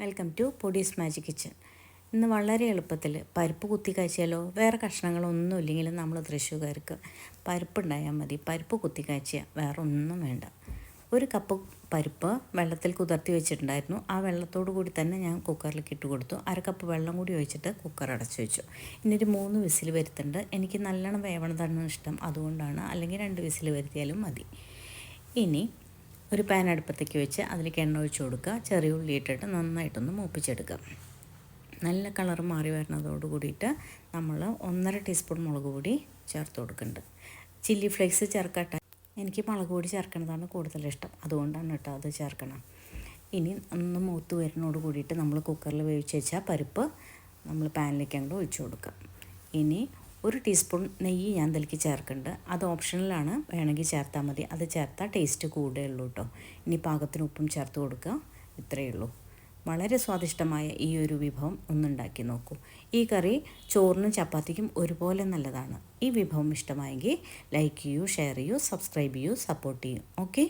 Welcome to Podees magic kitchen. ഇന്ന് വളരെ എളുപ്പത്തിൽ പരിപ്പ് കുത്തി കാച്ചിയാലോ? വേറെ കഷ്ണങ്ങളൊന്നും ഇല്ലെങ്കിലും നമ്മൾ തൃശ്ശൂകാർക്ക് പരിപ്പ് ഉണ്ടായാൽ മതി. പരിപ്പ് കുത്തി കാച്ചിയ വേറെ ഒന്നും വേണ്ട. ഒരു കപ്പ് പരിപ്പ് വെള്ളത്തിൽ കുതിർത്തി വെച്ചിട്ടുണ്ടായിരുന്നു. ആ വെള്ളത്തോടു കൂടി തന്നെ ഞാൻ കുക്കറിലേക്ക് ഇട്ട് കൊടുത്തു. അര കപ്പ് വെള്ളം കൂടി ഒഴിച്ചിട്ട് കുക്കർ അടച്ചു വെച്ചു. ഇനി ഒരു മൂന്ന് വിസിൽ വരുത്തുന്നുണ്ട്. എനിക്ക് നല്ലോണം വേവണതാണ് ഇഷ്ടം. അതുകൊണ്ടാണ്. അല്ലെങ്കിൽ രണ്ട് വിസിൽ വരുത്തിയാലും മതി. ഇനി ഒരു പാൻ അടുപ്പത്തേക്ക് വെച്ച് അതിലേക്ക് എണ്ണ ഒഴിച്ച് കൊടുക്കുക. ചെറിയ ഉള്ളി ഇട്ടിട്ട് നന്നായിട്ടൊന്ന് മൂപ്പിച്ചെടുക്കുക. നല്ല കളർ മാറി വരുന്നതോട് കൂടിയിട്ട് നമ്മൾ ഒന്നര ടീസ്പൂൺ മുളക് പൊടി ചേർത്ത് കൊടുക്കുന്നുണ്ട്. ചില്ലി ഫ്ലേക്സ് ചേർക്കട്ടെ? എനിക്ക് മുളക് പൊടി ചേർക്കുന്നതാണ് കൂടുതലിഷ്ടം അതുകൊണ്ടാണ് കേട്ടോ അത് ചേർക്കണം. ഇനി ഒന്ന് മൂത്ത് വരുന്നതോട് കൂടിയിട്ട് നമ്മൾ കുക്കറിൽ വേവിച്ച് വെച്ചാൽ പരിപ്പ് നമ്മൾ പാനിലേക്ക് അങ്ങോട്ട് ഒഴിച്ചു കൊടുക്കുക. ഇനി ഒരു ടീസ്പൂൺ നെയ്യ് ഞാൻ ഇതിലേക്ക് ചേർക്കുന്നുണ്ട്. അത് ഓപ്ഷണലാണ് വേണമെങ്കിൽ ചേർത്താൽ മതി. അത് ചേർത്താൽ ടേസ്റ്റ് കൂടുകയുള്ളൂ കേട്ടോ ഇനി പാകത്തിന് ഉപ്പും ചേർത്ത് കൊടുക്കുക. ഇത്രയേ ഉള്ളൂ. വളരെ സ്വാദിഷ്ടമായ ഈ ഒരു വിഭവം ഒന്നുണ്ടാക്കി നോക്കൂ. ഈ കറി ചോറിനും ചപ്പാത്തിക്കും ഒരുപോലെ നല്ലതാണ്. ഈ വിഭവം ഇഷ്ടമായെങ്കിൽ ലൈക്ക് ചെയ്യൂ ഷെയർ ചെയ്യൂ സബ്സ്ക്രൈബ് ചെയ്യൂ സപ്പോർട്ട് ചെയ്യൂ. ഓക്കെ